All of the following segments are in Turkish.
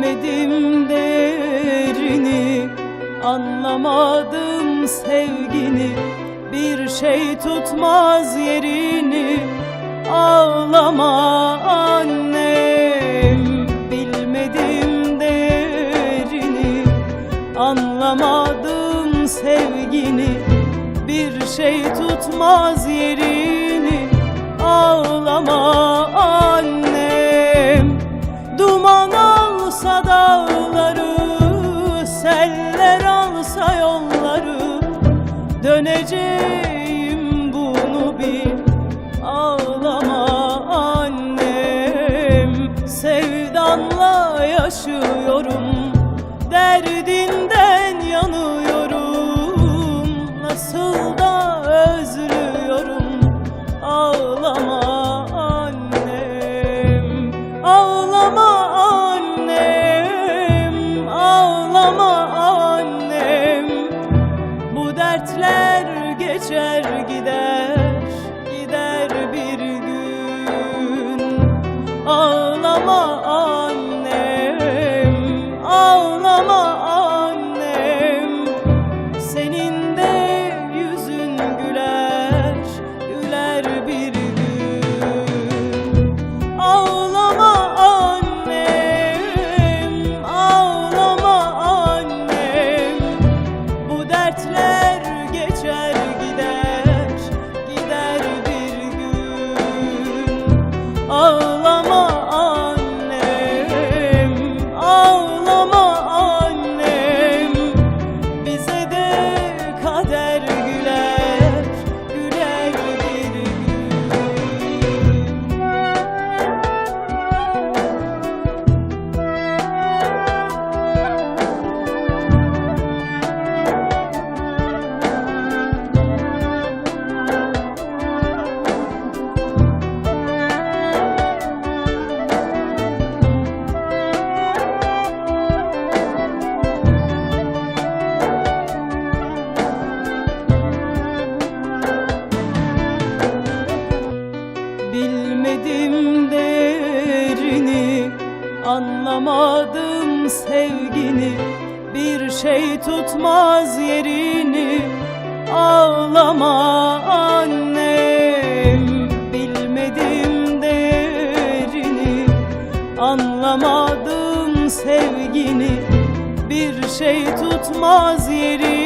Bilmedim değerini Anlamadım sevgini. Bir şey tutmaz yerini Ağlama annem. Bilmedim değerini Anlamadım sevgini. Bir şey tutmaz yerini Ağlama Döneceğim geçer gider Anlamadım sevgini. Bir şey tutmaz yerini. Ağlama annem Bilmedim değerini Anlamadım sevgini. Bir şey tutmaz yerini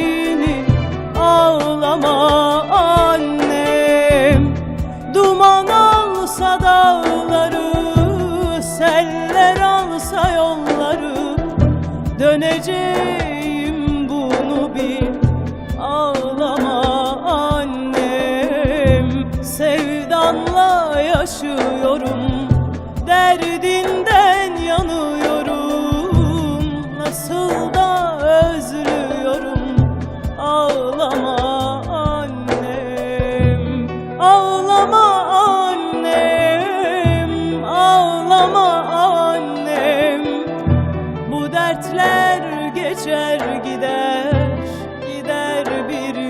Döneceğim bunu bil. Ağlama annem. Sevdanla yaşıyorum. Derdinden Dertler geçer gider Gider bir